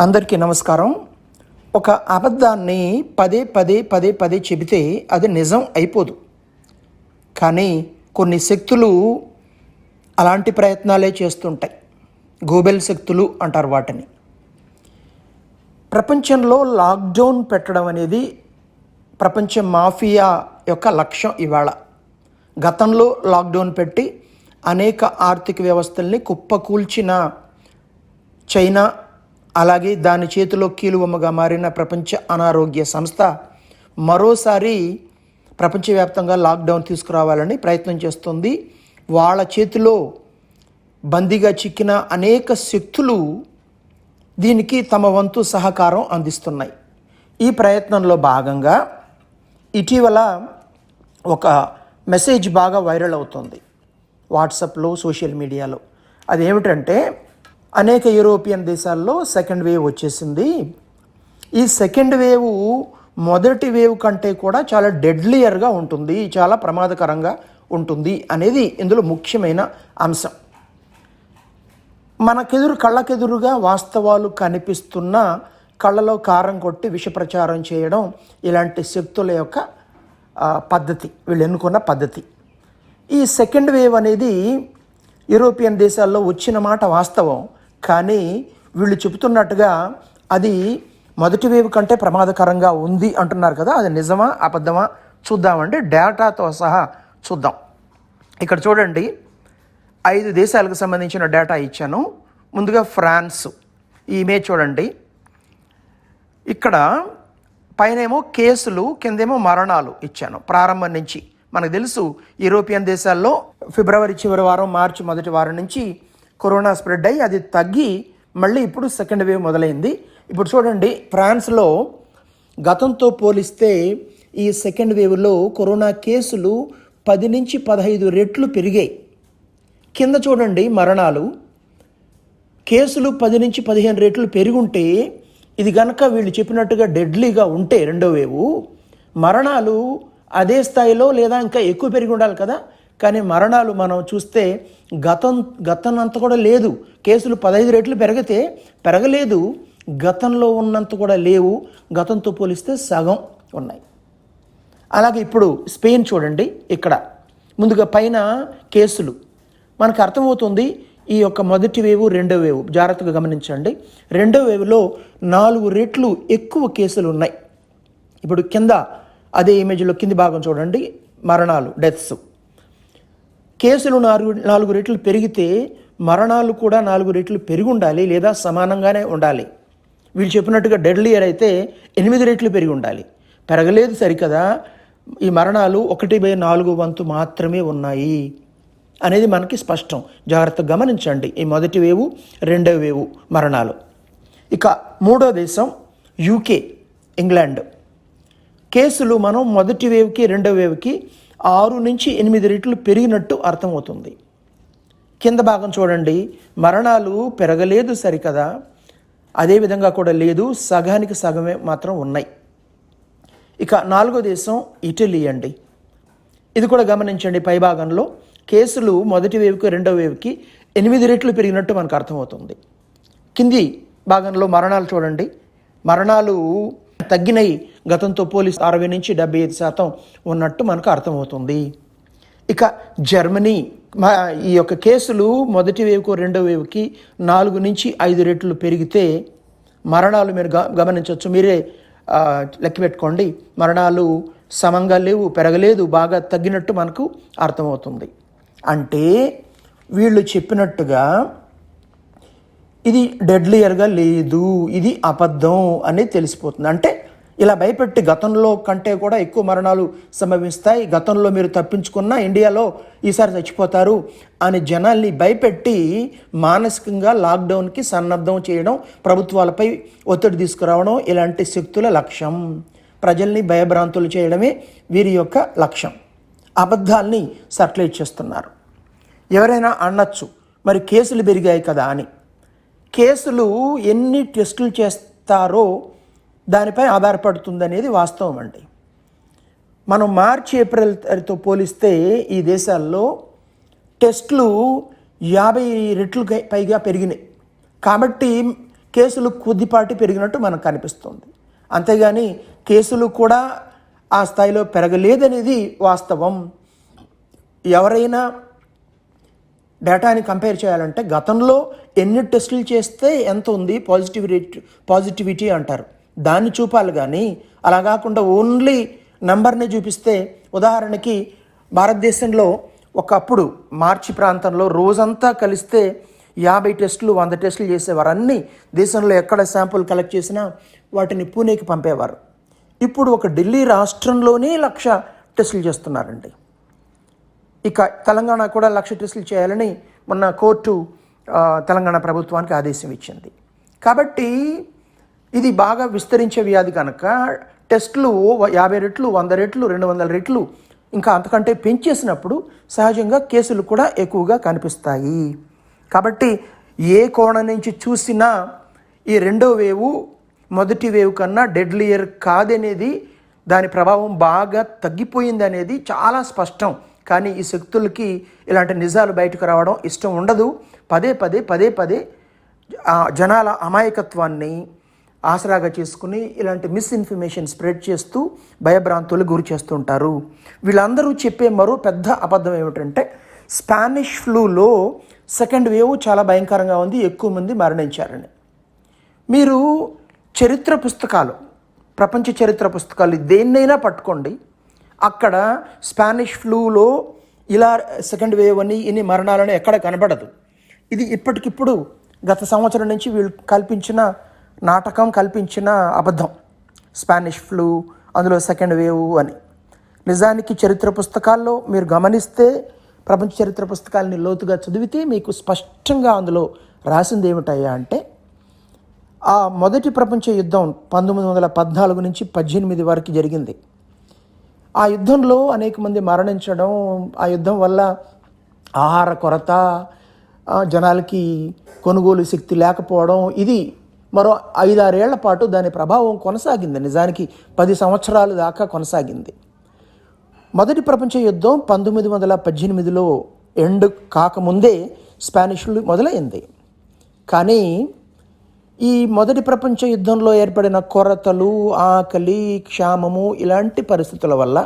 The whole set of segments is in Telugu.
అందరికీ నమస్కారం. ఒక అబద్ధాన్ని పదే పదే పదే పదే చెబితే అది నిజం అయిపోదు. కానీ కొన్ని శక్తులు అలాంటి ప్రయత్నాలే చేస్తుంటాయి. గోబెల్ శక్తులు అంటారు వాటిని. ప్రపంచంలో లాక్డౌన్ పెట్టడం అనేది ప్రపంచ మాఫియా యొక్క లక్ష్యం ఇవాళ. గతంలో లాక్డౌన్ పెట్టి అనేక ఆర్థిక వ్యవస్థల్ని కుప్పకూల్చిన చైనా అలాగే దాని చేతిలో కీలువమ్మగా మారిన ప్రపంచ అనారోగ్య సంస్థ మరోసారి ప్రపంచవ్యాప్తంగా లాక్డౌన్ తీసుకురావాలని ప్రయత్నం చేస్తుంది. వాళ్ళ చేతిలో బందీగా చిక్కిన అనేక శక్తులు దీనికి తమ వంతు సహకారం అందిస్తున్నాయి. ఈ ప్రయత్నంలో భాగంగా ఇటీవల ఒక మెసేజ్ బాగా వైరల్ అవుతుంది. వాట్సాప్లో సోషల్ మీడియాలో. అదేమిటంటే అనేక యూరోపియన్ దేశాల్లో సెకండ్ వేవ్ వచ్చేసింది. ఈ సెకండ్ వేవ్ మొదటి వేవ్ కంటే కూడా చాలా డెడ్లియర్గా ఉంటుంది చాలా ప్రమాదకరంగా ఉంటుంది అనేది ఇందులో ముఖ్యమైన అంశం. మనకెదురు కళ్ళకెదురుగా వాస్తవాలు కనిపిస్తున్న కళ్ళలో కారం కొట్టి విషప్రచారం చేయడం ఇలాంటి శక్తుల యొక్క పద్ధతి వీళ్ళు ఎన్నుకున్న పద్ధతి. ఈ సెకండ్ వేవ్ అనేది యూరోపియన్ దేశాల్లో వచ్చిన మాట వాస్తవం. కానీ వీళ్ళు చెబుతున్నట్టుగా అది మొదటి వేవ్ కంటే ప్రమాదకరంగా ఉంది అంటున్నారు కదా అది నిజమా అబద్ధమా చూద్దామండి. డేటాతో సహా చూద్దాం. ఇక్కడ చూడండి ఐదు దేశాలకు సంబంధించిన డేటా ఇచ్చాను. ముందుగా ఫ్రాన్స్ ఈ ఇమేజ్ చూడండి. ఇక్కడ పైనేమో కేసులు కిందేమో మరణాలు ఇచ్చాను ప్రారంభం నుంచి. మనకు తెలుసు యూరోపియన్ దేశాల్లో ఫిబ్రవరి చివరి వారం మార్చి మొదటి వారం నుంచి కరోనా స్ప్రెడ్ అయ్యి అది తగ్గి మళ్ళీ ఇప్పుడు సెకండ్ వేవ్ మొదలైంది. ఇప్పుడు చూడండి ఫ్రాన్స్లో గతంతో పోలిస్తే ఈ సెకండ్ వేవ్లో కరోనా కేసులు పది నుంచి పదహైదు రెట్లు పెరిగాయి. కింద చూడండి మరణాలు. కేసులు పది నుంచి పదిహేను రెట్లు పెరుగుంటే ఇది కనుక వీళ్ళు చెప్పినట్టుగా డెడ్లీగా ఉంటే రెండో వేవు మరణాలు అదే స్థాయిలో లేదా ఇంకా ఎక్కువ పెరిగి ఉండాలి కదా. కానీ మరణాలు మనం చూస్తే గతం గతం అంత కూడా లేదు. కేసులు పదహైదు రెట్లు పెరిగితే పెరగలేదు. గతంలో ఉన్నంత కూడా లేవు. గతంతో పోలిస్తే సగం ఉన్నాయి. అలాగే ఇప్పుడు స్పెయిన్ చూడండి ఇక్కడ. ముందుగా పైన కేసులు. మనకు అర్థమవుతుంది ఈ యొక్క మొదటి వేవు రెండో వేవు. జాగ్రత్తగా గమనించండి. రెండో వేవులో నాలుగు రెట్లు ఎక్కువ కేసులు ఉన్నాయి. ఇప్పుడు కింద అదే ఇమేజ్లో కింది భాగం చూడండి. మరణాలు డెత్స్ కేసులు నాలుగు నాలుగు రెట్లు పెరిగితే మరణాలు కూడా నాలుగు రెట్లు పెరిగి ఉండాలి లేదా సమానంగానే ఉండాలి. వీళ్ళు చెప్పినట్టుగా డెడ్లియర్ అయితే ఎనిమిది రెట్లు పెరిగి ఉండాలి పెరగలేదు సరికదా. ఈ మరణాలు ఒకటి బై నాలుగు వంతు మాత్రమే ఉన్నాయి అనేది మనకి స్పష్టం. జాగ్రత్తగా గమనించండి. ఈ మొదటి వేవు రెండవ వేవు మరణాలు. ఇక మూడో దేశం యూకే ఇంగ్లాండ్. కేసులు మనం మొదటి వేవ్కి రెండో వేవ్కి ఆరు నుంచి ఎనిమిది రెట్లు పెరిగినట్టు అర్థమవుతుంది. కింద భాగం చూడండి. మరణాలు పెరగలేదు సరికదా. అదే విధంగా కూడా లేదు. సగానికి సగమే మాత్రం ఉన్నాయి. ఇక నాలుగో దేశం ఇటలీ అండి. ఇది కూడా గమనించండి పై భాగంలో. కేసులు మొదటి వేవ్కి రెండో వేవ్కి ఎనిమిది రెట్లు పెరిగినట్టు మనకు అర్థమవుతుంది. కింది భాగంలో మరణాలు చూడండి. మరణాలు తగ్గినాయి. గతంతో పోలిస్తే అరవై నుంచి డెబ్బై ఐదు శాతం ఉన్నట్టు మనకు అర్థమవుతుంది. ఇక జర్మనీ మా ఈ యొక్క కేసులు మొదటి వేవ్కు రెండో వేవ్కి నాలుగు నుంచి ఐదు రెట్లు పెరిగితే మరణాలు మీరు గ గమనించవచ్చు. మీరే లెక్క పెట్టుకోండి. మరణాలు సమంగా లేవు పెరగలేదు బాగా తగ్గినట్టు మనకు అర్థమవుతుంది. అంటే వీళ్ళు చెప్పినట్టుగా ఇది డెడ్లియర్గా లేదు ఇది అబద్ధం అనేది తెలిసిపోతుంది. అంటే ఇలా భయపెట్టి గతంలో కంటే కూడా ఎక్కువ మరణాలు సంభవిస్తాయి. గతంలో మీరు తప్పించుకున్న ఇండియాలో ఈసారి చచ్చిపోతారు అని జనాల్ని భయపెట్టి మానసికంగా లాక్డౌన్కి సన్నద్ధం చేయడం ప్రభుత్వాలపై ఒత్తిడి తీసుకురావడం ఇలాంటి శక్తుల లక్ష్యం. ప్రజల్ని భయభ్రాంతులు చేయడమే వీరి యొక్క లక్ష్యం. అబద్ధాల్ని సర్క్యులేట్ చేస్తున్నారు. ఎవరైనా అనొచ్చు మరి కేసులు పెరిగాయి కదా అని. కేసులు ఎన్ని టెస్టులు చేస్తారో దానిపై ఆధారపడుతుందనేది వాస్తవం అండి. మనం మార్చి ఏప్రిల్తో పోలిస్తే ఈ దేశాల్లో టెస్టులు యాభై రెట్లు పైగా పెరిగినాయి. కాబట్టి కేసులు కొద్దిపాటి పెరిగినట్టు మనకు కనిపిస్తుంది. అంతేగాని కేసులు కూడా ఆ స్థాయిలో పెరగలేదనేది వాస్తవం. ఎవరైనా డేటాని కంపేర్ చేయాలంటే గతంలో ఎన్ని టెస్టులు చేస్తే ఎంత ఉంది పాజిటివ్ రేట్ పాజిటివిటీ అంటారు. దాన్ని చూపాలి కానీ అలా కాకుండా ఓన్లీ నంబర్ని చూపిస్తే ఉదాహరణకి భారతదేశంలో ఒకప్పుడు మార్చి ప్రాంతంలో రోజంతా కలిస్తే యాభై టెస్టులు వంద టెస్టులు చేసేవారు. అన్నీ దేశంలో ఎక్కడ శాంపుల్ కలెక్ట్ చేసినా వాటిని పూణేకి పంపేవారు. ఇప్పుడు ఒక ఢిల్లీ రాష్ట్రంలోనే లక్ష టెస్టులు చేస్తున్నారండి. ఇక తెలంగాణ కూడా లక్ష టెస్టులు చేయాలని మొన్న కోర్టు తెలంగాణ ప్రభుత్వానికి ఆదేశం ఇచ్చింది. కాబట్టి ఇది బాగా విస్తరించే వ్యాధి కనుక టెస్టులు యాభై రెట్లు వంద రెట్లు రెండు వందల రెట్లు ఇంకా అంతకంటే పెంచేసినప్పుడు సహజంగా కేసులు కూడా ఎక్కువగా కనిపిస్తాయి. కాబట్టి ఏ కోణం నుంచి చూసినా ఈ రెండో వేవు మొదటి వేవ్ కన్నా డెడ్లియర్ కాదనేది దాని ప్రభావం బాగా తగ్గిపోయింది అనేది చాలా స్పష్టం. కానీ ఈ శక్తులకి ఇలాంటి నిజాలు బయటకు రావడం ఇష్టం ఉండదు. పదే పదే పదే పదే జనాల అమాయకత్వాన్ని ఆసరాగా చేసుకుని ఇలాంటి మిస్ఇన్ఫర్మేషన్ స్ప్రెడ్ చేస్తూ భయభ్రాంతులు గురి చేస్తుంటారు. వీళ్ళందరూ చెప్పే మరో పెద్ద అబద్ధం ఏమిటంటే స్పానిష్ ఫ్లూలో సెకండ్ వేవ్ చాలా భయంకరంగా ఉంది ఎక్కువ మంది మరణించారని. మీరు చరిత్ర పుస్తకాలు ప్రపంచ చరిత్ర పుస్తకాలు దేన్నైనా పట్టుకోండి అక్కడ స్పానిష్ ఫ్లూలో ఇలా సెకండ్ వేవ్ అని ఇన్ని మరణాలను ఎక్కడ కనబడదు. ఇది ఇప్పటికిప్పుడు గత సంవత్సరం నుంచి వీళ్ళు కల్పించిన నాటకం కల్పించిన అబద్ధం. స్పానిష్ ఫ్లూ అందులో సెకండ్ వేవ్ అని. నిజానికి చరిత్ర పుస్తకాల్లో మీరు గమనిస్తే ప్రపంచ చరిత్ర పుస్తకాలని లోతుగా చదివితే మీకు స్పష్టంగా అందులో రాసింది ఏమిటయ్యా అంటే ఆ మొదటి ప్రపంచ యుద్ధం పంతొమ్మిది వందల పద్నాలుగు నుంచి పద్దెనిమిది వరకు జరిగింది. ఆ యుద్ధంలో అనేక మంది మరణించడం ఆ యుద్ధం వల్ల ఆహార కొరత జనాలకి కొనుగోలు శక్తి లేకపోవడం ఇది మరో ఐదారేళ్ళ పాటు దాని ప్రభావం కొనసాగింది. నిజానికి పది సంవత్సరాల దాకా కొనసాగింది. మొదటి ప్రపంచ యుద్ధం పంతొమ్మిది వందల పద్దెనిమిదిలో ఎండ్ కాకముందే స్పానిష్లు మొదలైంది. కానీ ఈ మొదటి ప్రపంచ యుద్ధంలో ఏర్పడిన కొరతలు ఆకలి క్షామము ఇలాంటి పరిస్థితుల వల్ల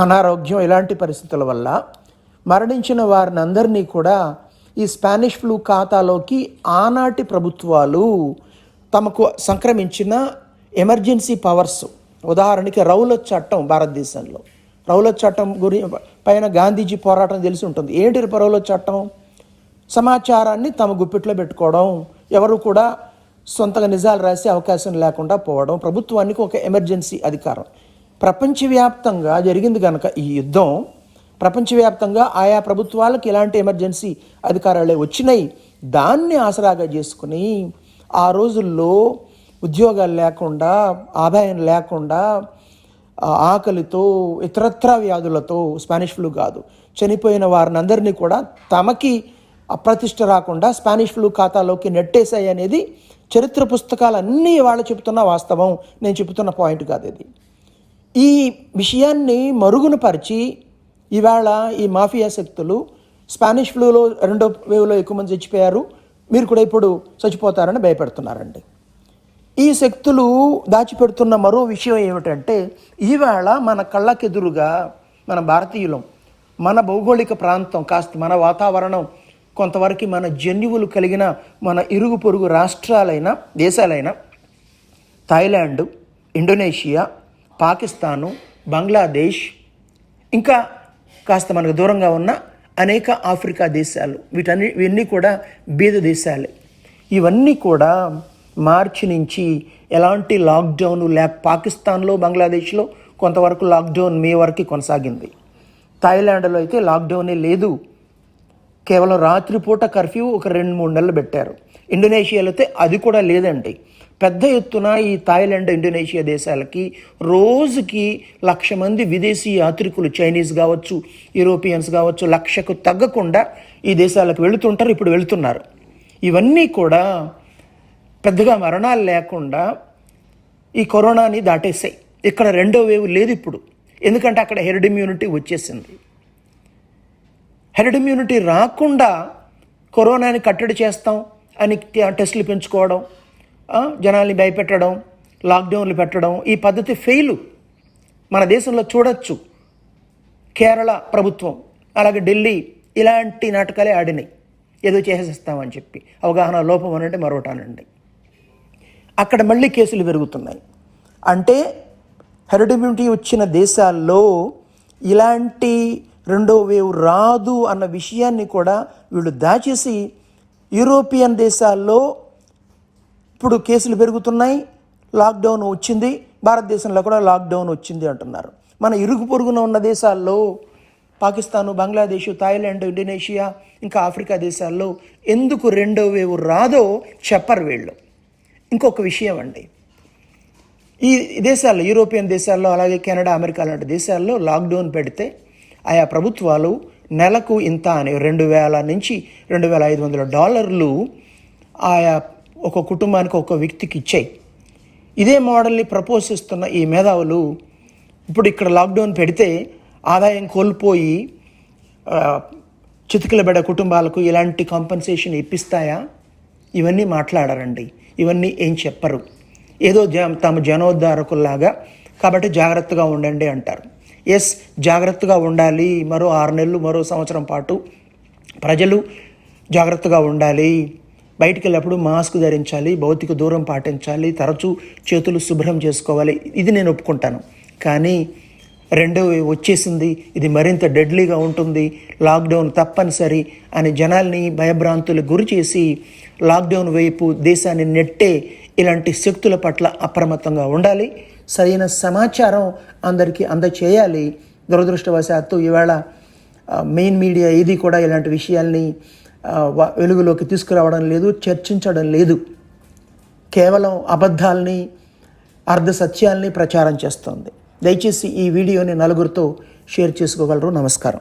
అనారోగ్యం ఇలాంటి పరిస్థితుల వల్ల మరణించిన వారిని అందరినీ కూడా ఈ స్పానిష్ ఫ్లూ ఖాతాలోకి ఆనాటి ప్రభుత్వాలు తమకు సంక్రమించిన ఎమర్జెన్సీ పవర్స్. ఉదాహరణకి రౌలత్ చట్టం భారతదేశంలో. రౌలత్ చట్టం గురి పైన గాంధీజీ పోరాటం తెలిసి ఉంటుంది. ఏంటి రౌలత్ చట్టం? సమాచారాన్ని తమ గుప్పిట్లో పెట్టుకోవడం ఎవరు కూడా సొంతగా నిజాలు రాసే అవకాశం లేకుండా పోవడం ప్రభుత్వానికి ఒక ఎమర్జెన్సీ అధికారం. ప్రపంచవ్యాప్తంగా జరిగింది కనుక ఈ యుద్ధం ప్రపంచవ్యాప్తంగా ఆయా ప్రభుత్వాలకు ఇలాంటి ఎమర్జెన్సీ అధికారాలే వచ్చినాయి దాన్ని ఆసరాగా చేసుకుని ఆ రోజుల్లో ఉద్యోగాలు లేకుండా ఆదాయం లేకుండా ఆకలితో ఇతరత్ర వ్యాధులతో స్పానిష్ ఫ్లూ కాదు చనిపోయిన వారిని అందరినీ కూడా తమకి అప్రతిష్ట రాకుండా స్పానిష్ ఫ్లూ ఖాతాలోకి నెట్టేశాయి అనేది చరిత్ర పుస్తకాలన్నీ వాళ్ళు చెబుతున్న వాస్తవం. నేను చెబుతున్న పాయింట్ కాదు ఇది. ఈ విషయాన్ని మరుగున పరిచి ఇవాళ ఈ మాఫియా శక్తులు స్పానిష్ ఫ్లూలో రెండో వేవ్లో ఎక్కువ మంది చచ్చిపోయారు. మీరు కూడా ఇప్పుడు చచ్చిపోతారని భయపెడుతున్నారండి. ఈ శక్తులు దాచిపెడుతున్న మరో విషయం ఏమిటంటే ఈవేళ మన కళ్ళకెదురుగా మన భారతీయులం మన భౌగోళిక ప్రాంతం కాస్త మన వాతావరణం కొంతవరకు మన జన్యువులు కలిగిన మన ఇరుగు పొరుగు రాష్ట్రాలైన దేశాలైన థాయిలాండ్ ఇండోనేషియా పాకిస్తాను బంగ్లాదేశ్ ఇంకా కాస్త మనకు దూరంగా ఉన్న అనేక ఆఫ్రికా దేశాలు. వీటన్ని ఇవన్నీ కూడా బీద దేశాలే. ఇవన్నీ కూడా మార్చి నుంచి ఎలాంటి లాక్డౌన్ లేక పాకిస్తాన్లో బంగ్లాదేశ్లో కొంతవరకు లాక్డౌన్ మే వరకు కొనసాగింది. థాయిలాండ్లో అయితే లాక్డౌనే లేదు. కేవలం రాత్రిపూట కర్ఫ్యూ ఒక రెండు మూడు నెలలు పెట్టారు. ఇండోనేషియాలో అయితే అది కూడా లేదండి. పెద్ద ఎత్తున ఈ థాయిలాండ్ ఇండోనేషియా దేశాలకి రోజుకి లక్ష మంది విదేశీ యాత్రికులు చైనీస్ కావచ్చు యూరోపియన్స్ కావచ్చు లక్షకు తగ్గకుండా ఈ దేశాలకు వెళుతుంటారు ఇప్పుడు వెళుతున్నారు. ఇవన్నీ కూడా పెద్దగా మరణాలు లేకుండా ఈ కరోనాని దాటేసాయి. ఇక్కడ రెండో వేవ్ లేదు ఇప్పుడు. ఎందుకంటే అక్కడ హెర్డ్ ఇమ్యూనిటీ వచ్చేసింది. హెర్డ్ ఇమ్యూనిటీ రాకుండా కరోనాని కట్టడి చేస్తాం అని టెస్టులు పెంచుకోవడం జనాల్ని భయపెట్టడం లాక్డౌన్లు పెట్టడం ఈ పద్ధతి ఫెయిల్ మన దేశంలో చూడొచ్చు. కేరళ ప్రభుత్వం అలాగే ఢిల్లీ ఇలాంటి నాటకాలే ఆడినాయి. ఏదో చేసేస్తామని చెప్పి అవగాహన లోపం అనంటే మరోటానండి అక్కడ మళ్ళీ కేసులు పెరుగుతున్నాయి. అంటే హెర్డ్ ఇమ్యూనిటీ వచ్చిన దేశాల్లో ఇలాంటి రెండో వేవ్ రాదు అన్న విషయాన్ని కూడా వీళ్ళు దాచేసి యూరోపియన్ దేశాల్లో ఇప్పుడు కేసులు పెరుగుతున్నాయి లాక్డౌన్ వచ్చింది భారతదేశంలో కూడా లాక్డౌన్ వచ్చింది అంటున్నారు. మన ఇరుగు పొరుగున ఉన్న దేశాల్లో పాకిస్తాను బంగ్లాదేశ్ థాయిలాండ్ ఇండోనేషియా ఇంకా ఆఫ్రికా దేశాల్లో ఎందుకు రెండో వేవ్ రాదో చెప్పరు వీళ్ళు. ఇంకొక విషయం అండి. ఈ దేశాల్లో యూరోపియన్ దేశాల్లో అలాగే కెనడా అమెరికా లాంటి దేశాల్లో లాక్డౌన్ పెడితే ఆయా ప్రభుత్వాలు నెలకు ఇంత అని రెండు వేల నుంచి రెండు వేల ఐదు వందల డాలర్లు ఆయా ఒక కుటుంబానికి ఒక వ్యక్తికి ఇచ్చాయి. ఇదే మోడల్ని ప్రపోజ్ చేస్తున్న ఈ మేధావులు ఇప్పుడు ఇక్కడ లాక్డౌన్ పెడితే ఆదాయం కోల్పోయి ఆ, చితికిలబడ్డ కుటుంబాలకు ఇలాంటి కాంపన్సేషన్ ఇప్పిస్తాయా? ఇవన్నీ మాట్లాడారండి. ఇవన్నీ ఏం చెప్పరు. ఏదో జ తమ జనోద్ధారకుల్లాగా కాబట్టి జాగ్రత్తగా ఉండండి అంటారు. ఎస్ జాగ్రత్తగా ఉండాలి. మరో ఆరు నెలలు మరో సంవత్సరం పాటు ప్రజలు జాగ్రత్తగా ఉండాలి. బయటికి వెళ్ళినప్పుడు మాస్క్ ధరించాలి భౌతిక దూరం పాటించాలి తరచూ చేతులు శుభ్రం చేసుకోవాలి. ఇది నేను ఒప్పుకుంటాను. కానీ రెండవ వచ్చేసింది ఇది మరింత డెడ్లీగా ఉంటుంది లాక్డౌన్ తప్పనిసరి అని జనాల్ని భయభ్రాంతులు గురి చేసి లాక్డౌన్ వైపు దేశాన్ని నెట్టే ఇలాంటి శక్తుల పట్ల అప్రమత్తంగా ఉండాలి. సరైన సమాచారం అందరికీ అందచేయాలి. దురదృష్టవశాత్తు ఈవేళ మెయిన్ మీడియా ఏది కూడా ఇలాంటి విషయాల్ని వెలుగులోకి తీసుకురావడం లేదు చర్చించడం లేదు. కేవలం అబద్ధాల్ని అర్ధ సత్యాల్ని ప్రచారం చేస్తోంది. దయచేసి ఈ వీడియోని నలుగురితో షేర్ చేసుకోగలరు. నమస్కారం.